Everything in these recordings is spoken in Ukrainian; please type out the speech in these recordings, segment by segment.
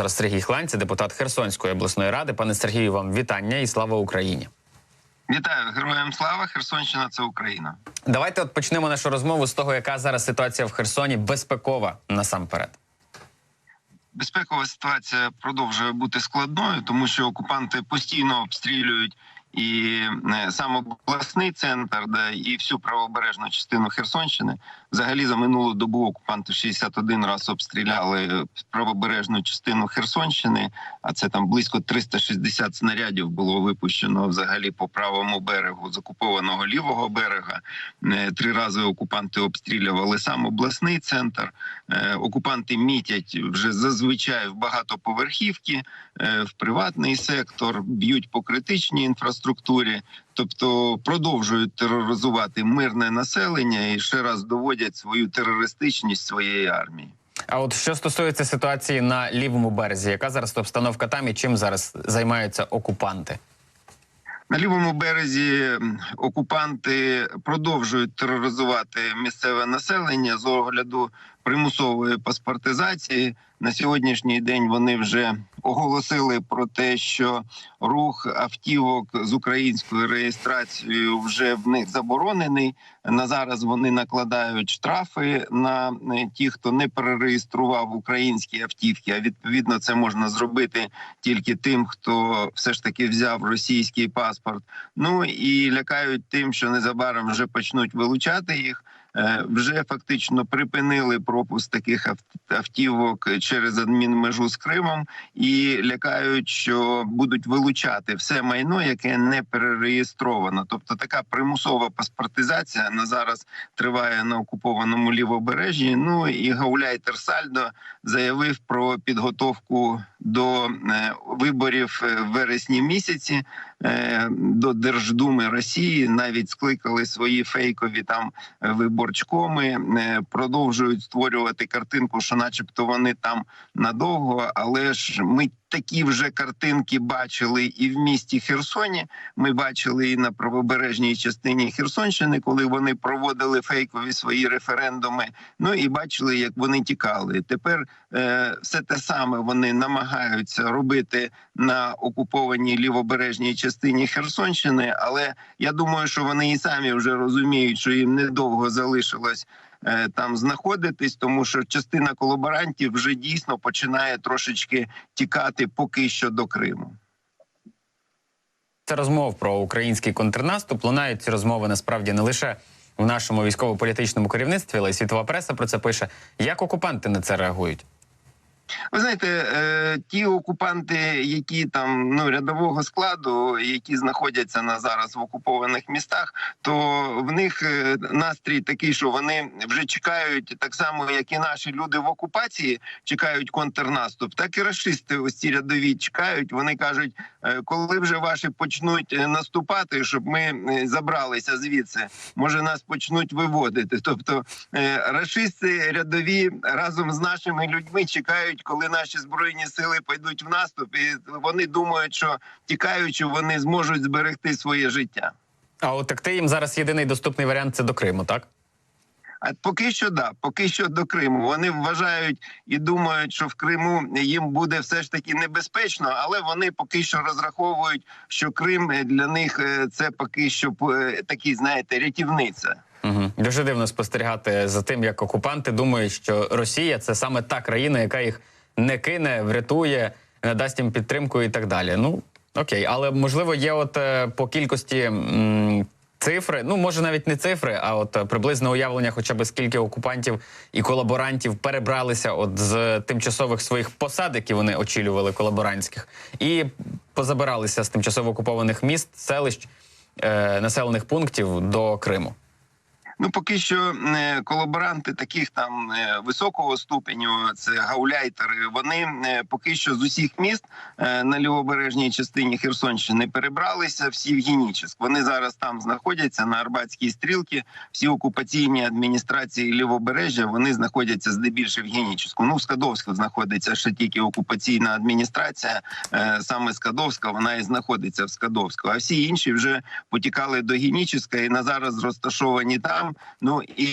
Зараз Сергій Хланці, депутат Херсонської обласної ради. Пане Сергію, вам вітання і слава Україні. Вітаю героям слава! Херсонщина це Україна. Давайте от почнемо нашу розмову з того, яка зараз ситуація в Херсоні безпекова насамперед. Безпекова ситуація продовжує бути складною, тому що окупанти постійно обстрілюють і е, сам обласний центр, де і всю правобережну частину Херсонщини. Взагалі за минулу добу окупанти 61 раз обстріляли правобережну частину Херсонщини. А це там близько 360 снарядів було випущено взагалі по правому берегу з окупованого лівого берега. Е, Три рази окупанти обстрілювали сам обласний центр. Е, Окупанти мітять вже зазвичай в багатоповерхівки, в приватний сектор, б'ють по критичній інфраструктурі, тобто продовжують тероризувати мирне населення і ще раз доводять свою терористичність своєї армії. А от що стосується ситуації на лівому березі, яка зараз обстановка там і чим зараз займаються окупанти? На лівому березі окупанти продовжують тероризувати місцеве населення з огляду примусової паспортизації. На сьогоднішній день вони вже оголосили про те, що рух автівок з українською реєстрацією вже в них заборонений. На зараз вони накладають штрафи на е, ті, хто не перереєстрував українські автівки. А відповідно це можна зробити тільки тим, хто все ж таки взяв російський паспорт. Ну і лякають тим, що незабаром вже почнуть вилучати їх. Е, Вже фактично припинили пропуск таких ав- автівок через адмінмежу з Кримом і лякають, що будуть вилучати все майно, яке не перереєстровано. Тобто така примусова паспортизація на зараз триває на окупованому лівобережжі. Ну і гауляйтер Сальдо заявив про підготовку до е, виборів е, в вересні місяці е, до Держдуми Росії. Навіть скликали свої фейкові там виборчкоми, продовжують створювати картинку, що, начебто, вони там надовго, але ж ми. Такі вже картинки бачили і в місті Херсоні. Ми бачили і на правобережній частині Херсонщини, коли вони проводили фейкові свої референдуми. Ну і бачили, як вони тікали. Тепер е, все те саме вони намагаються робити на окупованій лівобережній частині Херсонщини. Але я думаю, що вони і самі вже розуміють, що їм недовго залишилось. Е, Там знаходитись, тому що частина колаборантів вже дійсно починає трошечки тікати поки що до Криму. Це розмов про український контрнаступ. Лунають ці розмови насправді не лише в нашому військово-політичному керівництві, але й світова преса про це пише. Як окупанти на це реагують? Ви знаєте, е, ті окупанти, які там ну рядового складу, які знаходяться на зараз в окупованих містах, то в них е, настрій такий, що вони вже чекають так само, як і наші люди в окупації, чекають контрнаступ, так і расисти ось ці рядові чекають. Вони кажуть, е, коли вже ваші почнуть наступати, щоб ми забралися звідси, може нас почнуть виводити. Тобто рашисти рядові разом з нашими людьми чекають, коли наші збройні сили пойдуть в наступ, і вони думають, що тікаючи, вони зможуть зберегти своє життя. А от так ти їм зараз єдиний доступний варіант це до Криму, так? А поки що да, поки що до Криму. Вони вважають і думають, що в Криму їм буде все ж таки небезпечно, але вони поки що розраховують, що Крим для них е, це поки що е, такий, знаєте, рятівниця. Угу. Дуже дивно спостерігати за тим, як окупанти думають, що Росія це саме та країна, яка їх не кине, врятує, надасть їм підтримку і так далі. Ну окей, але можливо є от е, по кількості. м, Цифри, ну може навіть не цифри, а от е, приблизне уявлення, хоча б скільки окупантів і колаборантів перебралися от з тимчасових своїх посад, які вони очолювали колаборантських, і позабиралися з тимчасово окупованих міст, селищ, е, населених пунктів до Криму. Ну, поки що е, колаборанти таких там е, високого ступеню, це гауляйтери. Вони е, поки що з усіх міст на лівобережній частині Херсонщини перебралися всі в Генічеськ. Вони зараз там знаходяться на Арбатській стрілці. Всі окупаційні адміністрації лівобережжя вони знаходяться здебільшого в Генічеську. Ну, в Скадовську знаходиться ще тільки окупаційна адміністрація. Саме Скадовська, вона і знаходиться в Скадовську. А всі інші вже потікали до Генічеська і на зараз розташовані там. Окупантам. Ну і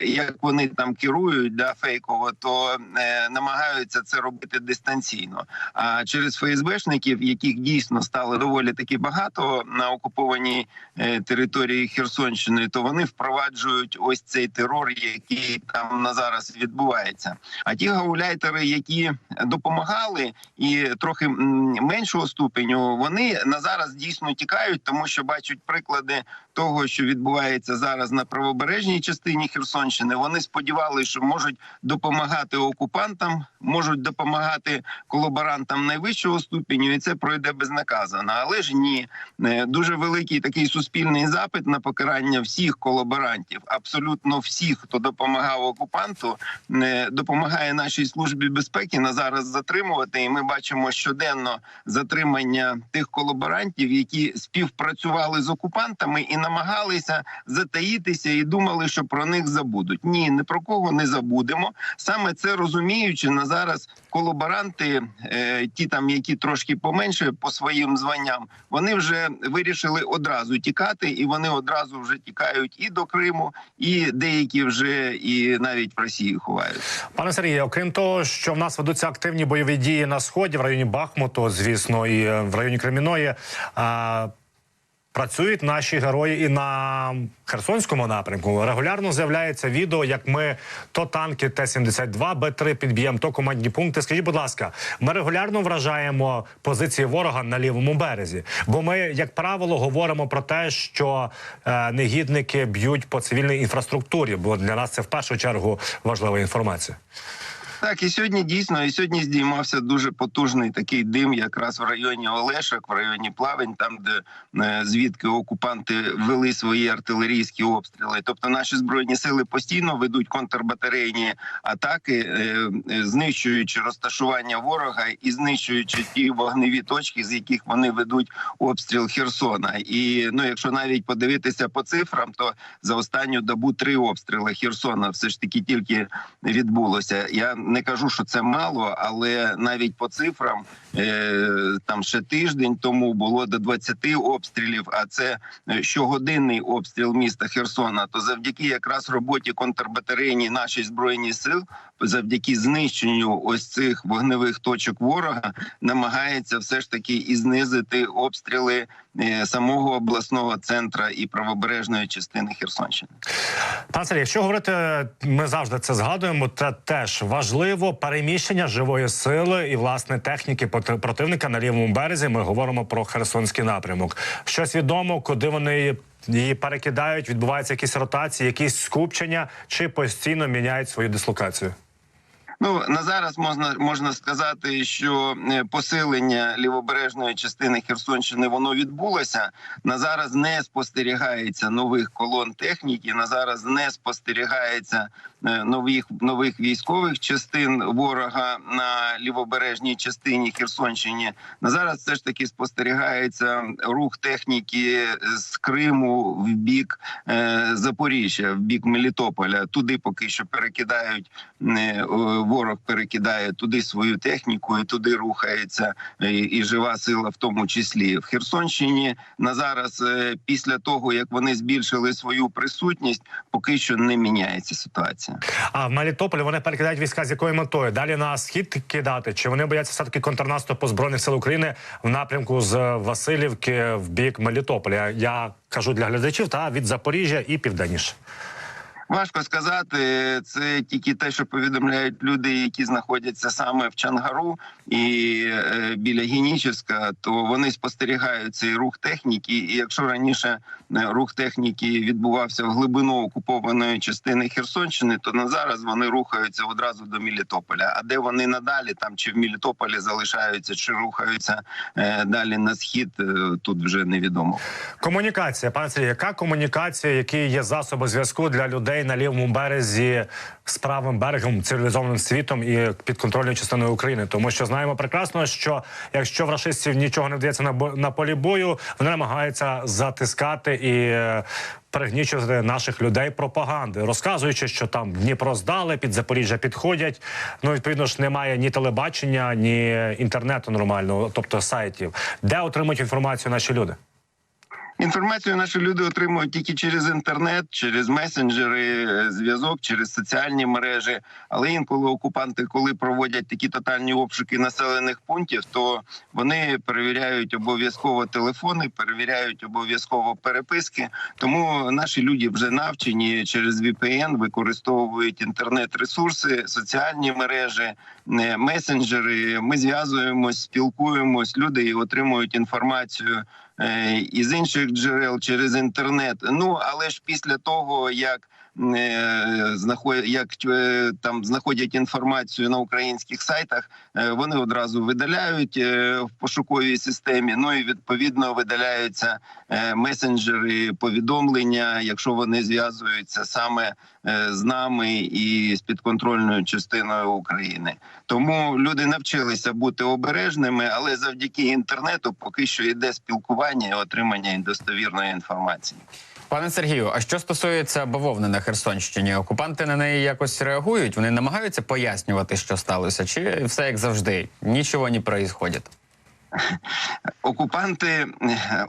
як вони там керують да, фейково, то е, намагаються це робити дистанційно. А через ФСБшників, яких дійсно стало доволі таки багато на окупованій е, території Херсонщини, то вони впроваджують ось цей терор, який там на зараз відбувається. А ті гауляйтери, які допомагали і трохи меншого ступеню, вони на зараз дійсно тікають, тому що бачать приклади того, що відбувається зараз на правобережній частині Херсонщини. Вони сподівалися, що можуть допомагати окупантам, можуть допомагати колаборантам найвищого ступеню, і це пройде безнаказано. Але ж ні, Е, дуже великий такий суспільний запит на покарання всіх колаборантів, абсолютно всіх, хто допомагав окупанту, е, допомагає нашій службі безпеки на зараз затримувати. І ми бачимо щоденно затримання тих колаборантів, які співпрацювали з окупантами і намагалися затаїтися і думали, що про них забудуть. Ні, ні про кого не забудемо. Саме це розуміючи на зараз колаборанти, е, ті там, які трошки поменше по своїм званням, вони вже вирішили одразу тікати, і вони одразу вже тікають і до Криму, і деякі вже і навіть в Росії ховають. Пане Сергію, окрім того, що в нас ведуться активні бойові дії на сході, в районі Бахмуту, звісно, і е, в районі Креміної. Працюють наші герої і на Херсонському напрямку. Регулярно з'являється відео, як ми то танки Т-72, Б-3 підб'ємо, то командні пункти. Скажіть, будь ласка, ми регулярно вражаємо позиції ворога на лівому березі. Бо ми, як правило, говоримо про те, що е, негідники б'ють по цивільній інфраструктурі, бо для нас це в першу чергу важлива інформація. Так, і сьогодні дійсно, і сьогодні здіймався дуже потужний такий дим, якраз в районі Олешок, в районі Плавень, там де е, звідки окупанти вели свої артилерійські обстріли. Тобто наші збройні сили постійно ведуть контрбатарейні атаки, е, е, знищуючи розташування ворога і знищуючи ті вогневі точки, з яких вони ведуть обстріл Херсона. І ну, якщо навіть подивитися по цифрам, то за останню добу три обстріли Херсона все ж таки тільки відбулося. Я не кажу, що це мало, але навіть по цифрам е, там ще тиждень тому було до 20 обстрілів. А це е, щогодинний обстріл міста Херсона. То завдяки якраз роботі контрбатарейні наші збройні сил, завдяки знищенню ось цих вогневих точок ворога, намагається все ж таки і знизити обстріли е, самого обласного центра і правобережної частини Херсонщини. Пан Сергій, якщо говорити, ми завжди це згадуємо. Це теж важливо переміщення живої сили і власне техніки проти- противника на лівому березі. Ми говоримо про Херсонський напрямок. Щось відомо, куди вони її перекидають, відбуваються якісь ротації, якісь скупчення, чи постійно міняють свою дислокацію. Ну на зараз можна можна сказати, що е, посилення лівобережної частини Херсонщини воно відбулося. На зараз не спостерігається нових колон техніки. На зараз не спостерігається е, нових нових військових частин ворога на лівобережній частині Херсонщини. На зараз все ж таки спостерігається рух техніки з Криму в бік е, Запоріжжя, в бік Мелітополя. Туди поки що перекидають ворог перекидає туди свою техніку, і туди рухається і, і жива сила, в тому числі в Херсонщині. На зараз, е, після того як вони збільшили свою присутність, поки що не міняється ситуація. А в Мелітополі вони перекидають війська з якою метою? Далі на схід кидати? Чи вони бояться все таки контрнаступу збройних сил України в напрямку з Васильівки в бік Мелітополя? Я кажу для глядачів та від Запоріжжя і південніше. Важко сказати, це тільки те, що повідомляють люди, які знаходяться саме в Чангару і е, біля Геніческа, то вони спостерігають цей рух техніки. І якщо раніше е, рух техніки відбувався в глибину окупованої частини Херсонщини, то на зараз вони рухаються одразу до Мелітополя. А де вони надалі, там чи в Мелітополі залишаються, чи рухаються е, далі на схід, тут вже невідомо. Комунікація, пане яка комунікація, які є засоби зв'язку для людей на лівому березі з правим берегом, цивілізованим світом і підконтрольною частиною України? Тому що знаємо прекрасно, що якщо в рашистів нічого не вдається на на полі бою, вони намагаються затискати і. е, Перегнічувати наших людей пропаганди, розказуючи, що там Дніпро здали, під Запоріжжя підходять. Ну відповідно ж немає ні телебачення, ні інтернету нормального, тобто сайтів, де отримують інформацію наші люди. Інформацію наші люди отримують тільки через інтернет, через месенджери, е, зв'язок, через соціальні мережі. Але інколи окупанти, коли проводять такі тотальні обшуки населених пунктів, то вони перевіряють обов'язково телефони, перевіряють обов'язково переписки. Тому наші люди вже навчені через VPN, використовують інтернет-ресурси, соціальні мережі, е, месенджери. Ми зв'язуємось, спілкуємось. Люди отримують інформацію із інших джерел через інтернет. Ну але ж після того як е, знаходять, як е, там знаходять інформацію на українських сайтах, е, вони одразу видаляють е, в пошуковій системі. Ну і відповідно видаляються е, месенджери, повідомлення, якщо вони зв'язуються саме е, з нами і з підконтрольною частиною України. Тому люди навчилися бути обережними, але завдяки інтернету поки що йде спілкування і отримання достовірної інформації. Пане Сергію, а що стосується бавовни на Херсонщині, окупанти на неї якось реагують? Вони намагаються пояснювати, що сталося, чи все як завжди? Нічого не відбувається? Окупанти,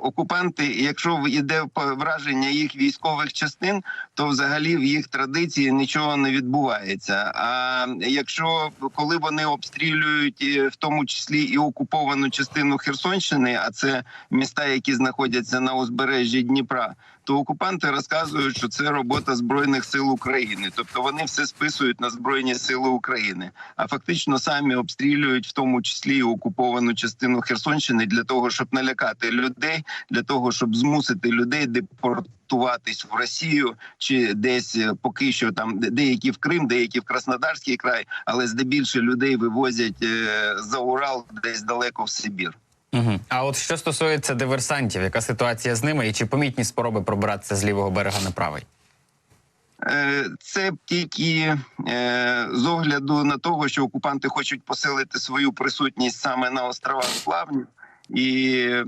окупанти, якщо йде враження їх військових частин, то взагалі в їх традиції нічого не відбувається. А якщо коли вони обстрілюють е, в тому числі і окуповану частину Херсонщини, а це міста, які знаходяться на узбережжі Дніпра, то окупанти розказують, що це робота збройних сил України, тобто вони все списують на збройні сили України, а фактично самі обстрілюють в тому числі окуповану частину Херсонщини для того, щоб налякати людей, для того, щоб змусити людей депортуватись в Росію чи десь е, поки що там деякі в Крим, деякі в Краснодарський край, але здебільше людей вивозять е, за Урал, десь далеко в Сибір. Угу. А от що стосується диверсантів, яка ситуація з ними, і чи помітні спроби пробиратися з лівого берега на правий? Е, Це тільки е, з огляду на того, що окупанти хочуть посилити свою присутність саме на островах Плавні. І е,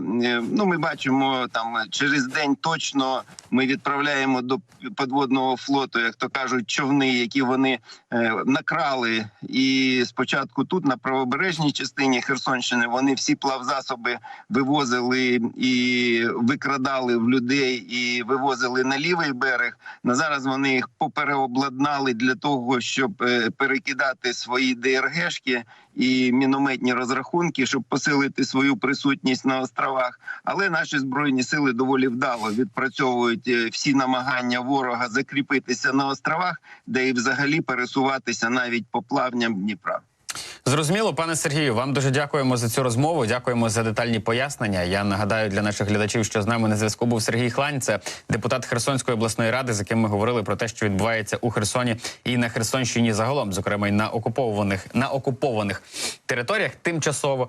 ну, ми бачимо там через день точно ми відправляємо до подводного флоту, як то кажуть, човни, які вони е, накрали. І спочатку тут на правобережній частині Херсонщини вони всі плавзасоби вивозили і викрадали в людей, і вивозили на лівий берег. На зараз вони їх попереобладнали для того, щоб е, перекидати свої ДРГшки і мінометні розрахунки, щоб посилити свою присутність на островах. Але наші збройні сили доволі вдало відпрацьовують е, всі намагання ворога закріпитися на островах, де і взагалі пересуватися навіть по плавням Дніпра. Зрозуміло, пане Сергію, вам дуже дякуємо за цю розмову. Дякуємо за детальні пояснення. Я нагадаю для наших глядачів, що з нами на зв'язку був Сергій Хлань, це депутат Херсонської обласної ради, з яким ми говорили про те, що відбувається у Херсоні і на Херсонщині загалом, зокрема й на окупованих на окупованих територіях, тимчасово.